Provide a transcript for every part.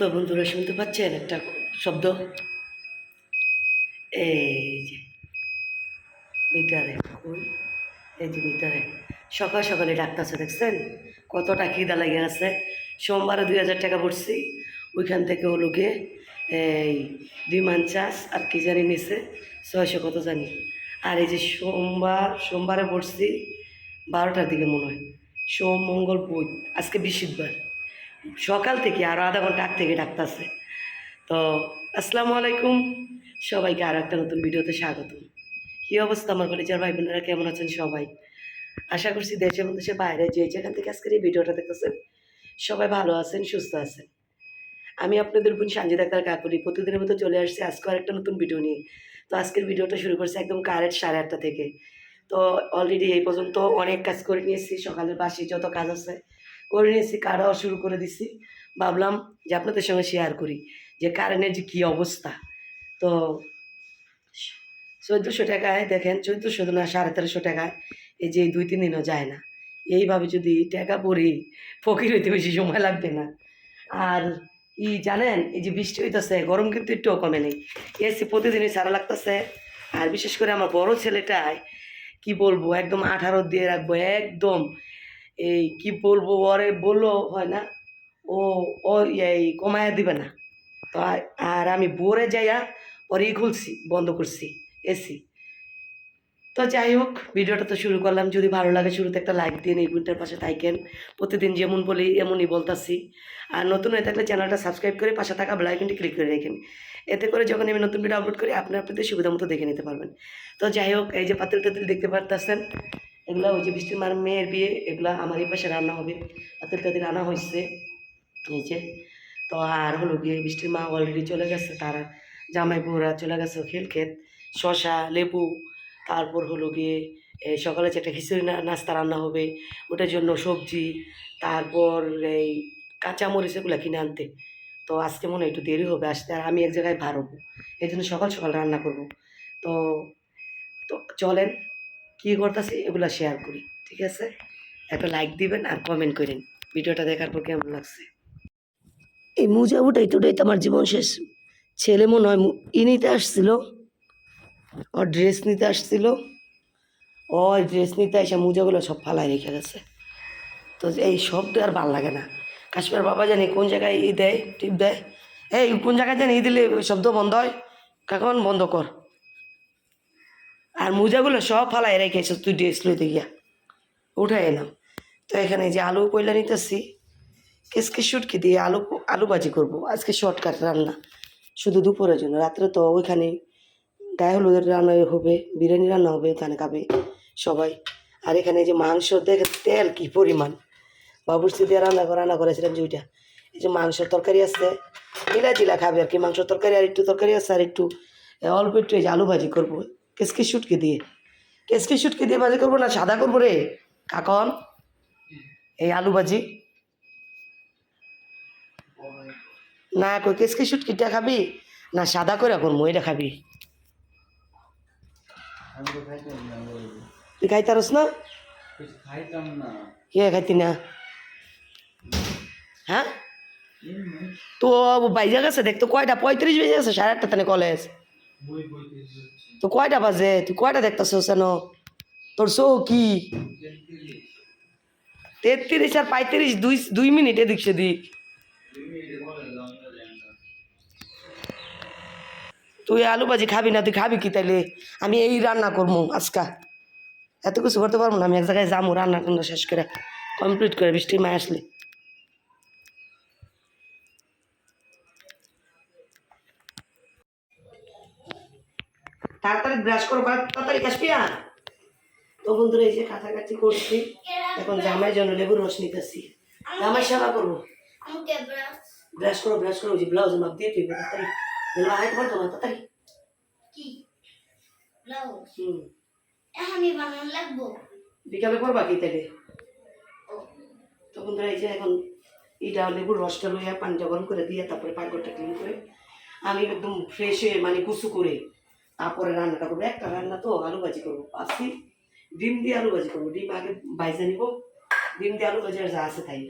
তো বন্ধুরা শুনতে পাচ্ছেন? একটা শব্দ। এই যে মিটারে এই যে মিটারে। সকাল সকালে ডাকতেছে দেখছেন? কতটা খিদা লেগে আছে সোমবারে দুই হাজার টাকা পড়ছি ওইখান থেকে হলো গিয়ে এই বিমান চাষ আর কি জানি নিছে, ছয়শো কত জানি। আর এই যে সোমবার, সোমবারে পড়ছি বারোটার দিকে মনে হয়। সোম, মঙ্গল, বুধ। আজকে বৃহস্পতিবার। সকাল থেকে আরও আধা ঘণ্টা আগ থেকে ডাকতেছে। তো, আসসালামু আলাইকুম। সবাইকে আরও একটা নতুন ভিডিওতে স্বাগত। কী অবস্থা আমার কলেজের ভাই বোনেরা? কেমন আছেন সবাই? আশা করছি দেশে এবং দেশের বাইরে যে যেখান থেকে আজকের এই ভিডিওটা দেখতেছেন, সবাই ভালো আছেন, সুস্থ আছেন। আমি আপনাদের বোন সঞ্জয় ডাক্তার কাকুরি প্রতিদিনের মতো চলে আসছি আজকে আরেকটা নতুন ভিডিও নিয়ে। তো আজকের ভিডিওটা শুরু করছি একদম কারেক্ট সাড়ে আটটা থেকে। তো অলরেডি এই পর্যন্ত অনেক কাজ করে নিয়েছি। সকালের বাসি যত কাজ আছে করে নিয়েছি কারাও শুরু করে দিছি। ভাবলাম যে আপনাদের সঙ্গে শেয়ার করি, যে কারেন্টের যে কী অবস্থা। তো চোদ্দোশো টাকায় দেখেন, চোদ্দোশো না, সাড়ে তেরোশো টাকায় এই যে দুই, তিন দিনও যায় না। এইভাবে যদি টাকা পড়ি, ফকির হইতে বেশি সময় লাগবে না। আর ই জানেন, এই যে বৃষ্টি হইতেছে, গরম কিন্তু একটুও কমে নেই। এসি প্রতিদিনই সারা লাগতেছে। আর বিশেষ করে আমার বড় ছেলেটায়, কি বলব, একদম আঠারো দিয়ে রাখব, একদম এই কি বলব ওরে বলল হয় না? ও ও এই কমায়া দিবে না। তো আর- আমি বোরে যাইয়া পরেই খুলছি, বন্ধ করছি এসি তো যাই হোক, ভিডিওটা তো শুরু করলাম। যদি ভালো লাগে শুরুতে একটা লাইক দিন এই বুনটার পাশে থাকেন। প্রতিদিন যেমন বলি, এমনই বলতাছি। আর নতুন হয়ে থাকলে চ্যানেলটা সাবস্ক্রাইব করে পাশে থাকা বেলাইকনটি ক্লিক করে রেখেন। এতে করে যখন আমি নতুন ভিডিও আপলোড করি আপনি আপনাদের সুবিধা মতো দেখে নিতে পারবেন। তো যাই হোক, এই যে পাতিল টাতিল দেখতে পারতেছেন এগুলো ওই যে বৃষ্টির মার মেয়ের বিয়ে, এগুলো আমার এই পাশে রান্না হবে। পাতিল টাতিল রান্না হয়েছে এই যে, তো আর হলো গিয়ে বৃষ্টির মা অলরেডি চলে গেছে, তারা জামাই বউরা চলে গেছে খেল ক্ষেত শশা লেবু, তারপর হলো গিয়ে সকালে একটা খিচুড়ি নাস্তা রান্না হবে, ওটার জন্য সবজি, তারপর এই কাঁচামরিচ এগুলো কিনে আনতে। তো আজকে মনে একটু দেরি হবে, আসতে আর আমি এক জায়গায় ভার হব এই জন্য সকাল সকাল রান্না করব। তো তো চলেন কী করতেছি এগুলো শেয়ার করি, ঠিক আছে? একটা লাইক দিবেন আর কমেন্ট করেন, ভিডিওটা দেখার পর কেমন লাগছে? এই মোজা উঠাই টুটাই তো আমার জীবন শেষ। ছেলে মনে হয় ই নিতে আসছিল, ওর ড্রেস নিতে আসছিল ওই ড্রেস নিতে এসে মোজাগুলো সব ফালাই রেখে গেছে। তো এই শব্দ আর ভালো লাগে না। কাশ্মীর বাবা জানি কোন জায়গায় ই দেয়, টিপ দেয়। এই কোন জায়গায় জানি ই দিলে শব্দ বন্ধ হয়? কাকন বন্ধ কর। আর মোজাগুলো সব ফালাই রেখেছে, তুই ড্রেস লইতে গিয়া। উঠাই এলাম। তো এখানে যে আলু কয়লা নিতেছি, কেসকে শুটকি দিয়ে আলু আলু ভাজি করব। আজকে শর্টকাট রান্না। শুধু দুপুরের জন্য। রাত্রে তো ওইখানে গায়ে হলুদের রান্না হবে, বিরিয়ানি রান্না হবে, ওখানে খাবে সবাই। আর এখানে যে মাংস দেখে তেল কি পরিমাণ। বাবুর্চি দিয়ে রান্না করে, রান্না করেছিলাম যে ওইটা। এই যে মাংসের তরকারি আছে মিলা জিলা খাবে আর কি। মাংসের তরকারি আর একটু তরকারি আছে, আর একটু অল্প একটু এই যে আলু ভাজি করব। কেসকি শুটকি দিয়ে? কেসকি শুটকি দিয়ে ভাজি করব না, সাদা করব রে? কাকন, এই আলু ভাজি না, কই, কেসকি শুটকিটা খাবি? না, সাদা করে করব এটা খাবি। তুই খাইতারস না? কে খাইতি না? হ্যাঁ? তো বাইজা গেছে দেখ তো কয়টা? পঁয়ত্রিশ বেজে গেছে, সাড়ে আটটা তানে কলেজ তো কয়টা বাজে? তুই কয়টা দেখতেছ কেন তোর শো কি? তেত্রিশ আর পঁয়ত্রিশ, দুই দুই মিনিট এদিক সেদিক। তুই আলু ভাজি খাবি না, তুই খাবি কি তাইলে? আমি এই রান্না করব আজকা। এত কিছু করতে পারব না, আমি এক জায়গায় যাব রান্না টান্না শেষ করে কমপ্লিট করে বৃষ্টি মায় আসলে। তাড়াতাড়ি ব্রাশ করো তাড়াতাড়ি কাশপিয়া তো বন্ধুরা এই যে কাছাকাছি করছি। এখন জামাই জন্য লেবুর রস নিতেছি। জামাই সেবা করব। ব্রাশ করো ব্রাশ করো যে ব্লাউজ মাপ দিয়ে তুই তাড়াতাড়ি। হাইট পড়তো না তাড়াতাড়ি। কি? ব্লাউজ হুম। বানান লাগবো? বিকালে করবা কি তাইলে ও। তো এই যে এখন এটা লেবুর রসটা লইয়া পানিটা গরম করে দিয়ে তারপরে পাকঘরটা ক্লিন করে আমি একদম ফ্রেশ হয়ে মানে কুসু করে তারপরে রান্নাটা করব। একটা রান্না তো আলু ভাজি করব আসি ডিম দিয়ে আলু ভাজি করব। ডিম আগে ভাইজা নিব। ডিম দিয়ে আলু ভাজি আর যা আছে তাই।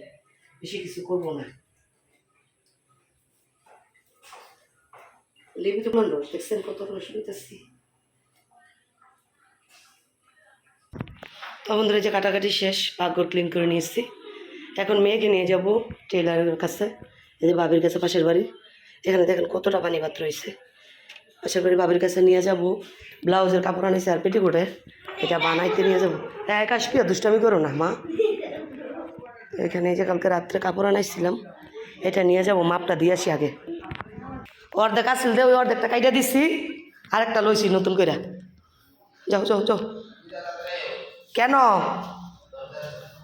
বেশি কিছু করব না। লিপি তো বলল দেখছেন কত করে শুনতেছি। তো বন্ধুরা যে কাটাকাটি শেষ, পাকঘর ক্লিন করে নিয়ে এসেছি এখন মেয়েকে নিয়ে যাব টেলারের কাছে, এই যে বাবির কাছে পাশের বাড়ি। এখানে দেখেন কতটা পানি পাত্র রয়েছে। পাশের বাড়ি বাবির কাছে নিয়ে যাব। ব্লাউজের কাপড় আনিছে আর পেটিকোটের এটা বানাইতে নিয়ে যাব। হ্যাঁ কাশপিয়া দুষ্টামি করো না, মা। এখানে এই যে কালকে রাত্রে কাপড় আনাইছিলাম, এটা নিয়ে যাব, মাপটা দিয়ে আসি আগে। অর্ধেক আসছিল দে, ওই অর্ধেকটা কাইটা দিচ্ছি আরেকটা লইছি নতুন করে যাও যাও যাও। কেন?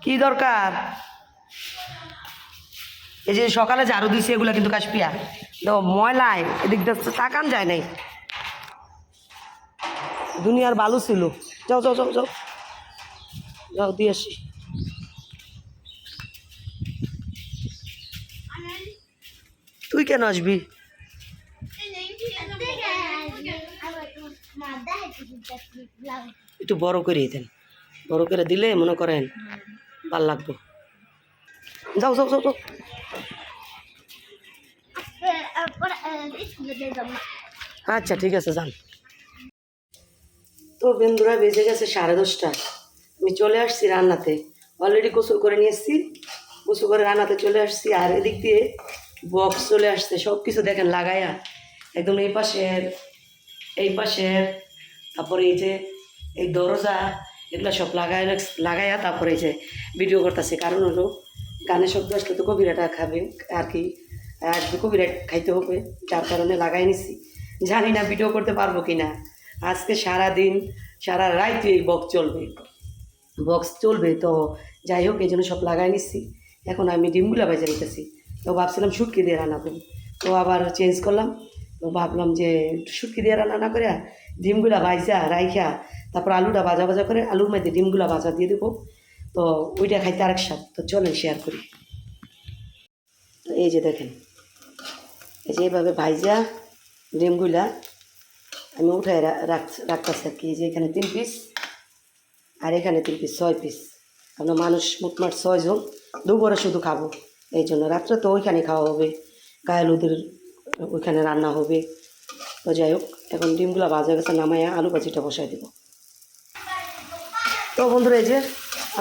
কি দরকার? এই যে সকালে ঝাড়ু দিছি, এগুলো কিন্তু কাশপিয়া তো ময়লায়, এদিক দিয়ে তাকান যায় নাই। দুনিয়ার বালু ছিল। যাও যাও যাও যাও। যাও, দিয়ে আসি। তুই কেন আসবি? একটু বড় করে দেন। বড় করে দিলে মনে করেন, ভালো লাগবো। যাও যাও যাও যাও। আচ্ছা ঠিক আছে, যান। তো বন্ধুরা, বেজে গেছে সাড়ে দশটা। আমি চলে আসছি রান্নাতে। অলরেডি গোসল করে নিয়ে এসেছি গোসল করে রান্নাতে চলে আসছি। আর এদিক দিয়ে বক্স চলে আসছে। সব কিছু দেখেন লাগাইয়া একদম এই পাশের এই পাশের, তারপরে এই যে এই দরজা, এগুলো সব লাগাই লাগাইয়া তারপরে এই যে ভিডিও করতেছে। কারণ হলো, গানের শব্দ আসলে তো কবিরাটা খাবে, আর কি। আর কবিরাট খাইতে হবে, যার কারণে লাগাই নিছি। জানি না ভিডিও করতে পারব কি না আজকে সারা দিন সারা রাত এই বক্স চলবে। বক্স চলবে তো যাই হোক, এই জন্য সব লাগাই নিচ্ছি এখন আমি ডিমগুলা বেজে নিতেছি। তো ভাবছিলাম শুটকি দিয়ে রান্না করি তো আবার চেঞ্জ করলাম। তো ভাবলাম যে শুটকি দিয়ে রান্না না করে ডিমগুলা ভাইজা, রাইখা, তারপর আলুটা ভাজা ভাজা করে আলুর মধ্যে ডিমগুলা ভাজা দিয়ে দেবো। তো ওইটা খাইতে আরেক স্বাদ। তো চলেন শেয়ার করি। এই যে দেখেন এই যে এইভাবে ভাইজা ডিমগুলা আমি উঠাই রাখতেছি আর কি যে এখানে তিন পিস আর এখানে তিন পিস ছয় পিস আমরা মানুষ মোটমাট ছয়জন দুপুরে শুধু খাব। এই জন্য রাত্রে তো ওইখানে খাওয়া হবে গায়েলুদের ওইখানে রান্না হবে। তো যাই হোক, এখন ডিমগুলো ভাজা গেছে, নামাইয়া আলু ভাজিটা বসাই দিব। তো বন্ধুরা, এই যে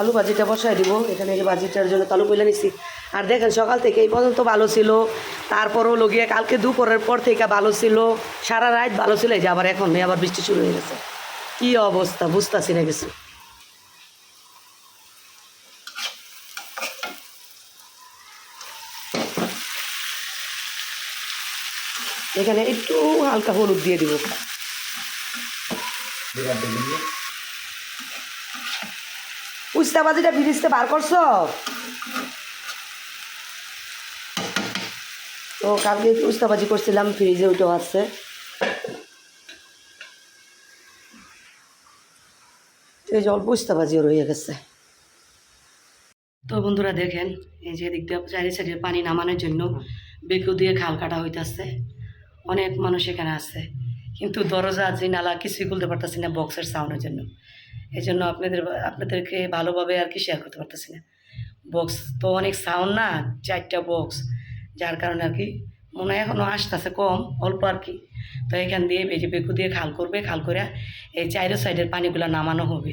আলু ভাজিটা বসাই দিব। এখানে এই ভাজিটার জন্য তো আলু বলে নিচ্ছি আর দেখেন, সকাল থেকে এই পর্যন্ত ভালো ছিল। তারপরও লগিয়ে কালকে দুপুরের পর থেকে ভালো ছিল। সারা রাত ভালো ছিল। যে আবার এখন আবার বৃষ্টি শুরু হয়ে গেছে। কী অবস্থা? বুঝতেছি না কিছু। এখানে একটু হালকা হলুদ দিয়ে দিব। উস্তা বাজিটা ফ্রিজতে বার করছ? তো কালকে উস্তা বাজি করছিলাম ফ্রিজে ওইটাও আছে। এই যে অল্প উস্তা বাজিও রয়ে গেছে। তো বন্ধুরা দেখেন, এই যে দিক দিয়ে চারি সাইডে পানি নামানোর জন্য বেকু দিয়ে খাল কাটা হইতাছে। অনেক মানুষ এখানে আছে। কিন্তু দরজা নালা কিছুই খুলতে পারতেছি না বক্সের সাউন্ডের জন্য। এই জন্য আপনাদের, আপনাদেরকে ভালোভাবে আর কি শেয়ার করতে পারতেছি না। বক্স তো অনেক সাউন্ড না, চারটা বক্স। যার কারণে আর কি মনে হয় এখনও আসতেছে কম অল্প আর কি। তো এখান দিয়ে বেজে বেকু দিয়ে খাল করবে খাল করে এই চাইরো সাইডের পানিগুলো নামানো হবে।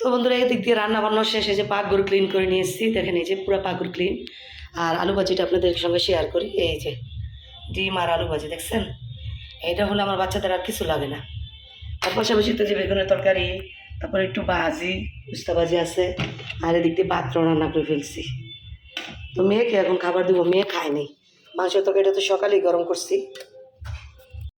তো বন্ধুরা এদিক দিয়ে রান্না বান্না শেষে যে পাকঘর ক্লিন করে নিয়ে এসেছি। দেখেন এই যে পুরো পাকঘর ক্লিন আর আলু ভাজিটা আপনাদের সঙ্গে শেয়ার করি। এই যে ডিম আর আলু ভাজি দেখছেন? এটা হলে আমার বাচ্চাদের আর কিছু লাগে না। তার পাশাপাশি তো যে বেগুনের তরকারি তারপরে একটু ভাজি উস্তা ভাজি আছে। আর এদিক দিয়ে পাত্র রান্না করে ফেলছি। তো মেয়েকে এখন খাবার দিব মেয়ে খায়নি মাংস তরকারিটা তো সকালেই গরম করছি।